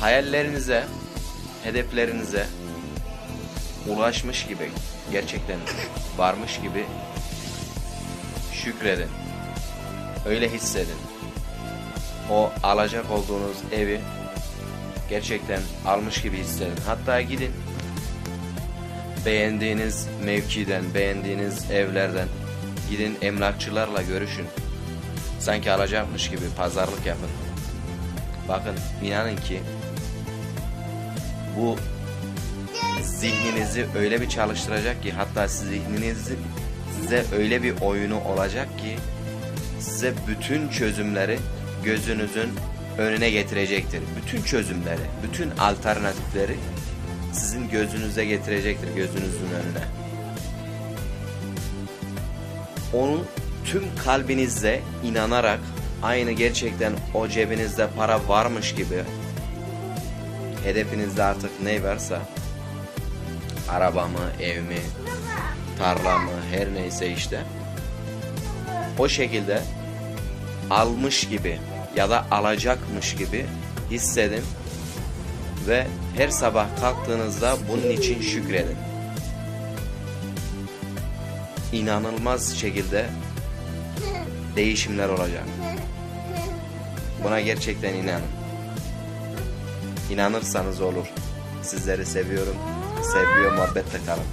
hayallerinize, hedeflerinize ulaşmış gibi gerçekten varmış gibi şükredin. Öyle hissedin. O alacak olduğunuz evi gerçekten almış gibi hissedin. Hatta gidin beğendiğiniz mevkiden, beğendiğiniz evlerden gidin emlakçılarla görüşün. Sanki alacakmış gibi pazarlık yapın. Bakın inanın ki bu zihninizi öyle bir çalıştıracak ki hatta zihninizi size öyle bir oyunu olacak ki size bütün çözümleri gözünüzün önüne getirecektir. Bütün çözümleri, bütün alternatifleri sizin gözünüze getirecektir gözünüzün önüne. Onu tüm kalbinizle inanarak aynı gerçekten o cebinizde para varmış gibi hedefinizde artık ne varsa araba mı, ev mi, tarla mı her neyse işte o şekilde almış gibi ya da alacakmış gibi hissedin ve her sabah kalktığınızda bunun için şükredin. İnanılmaz şekilde değişimler olacak. Buna gerçekten inanın. İnanırsanız olur. Sizleri seviyorum. Sevgiye muhabbetle kalın.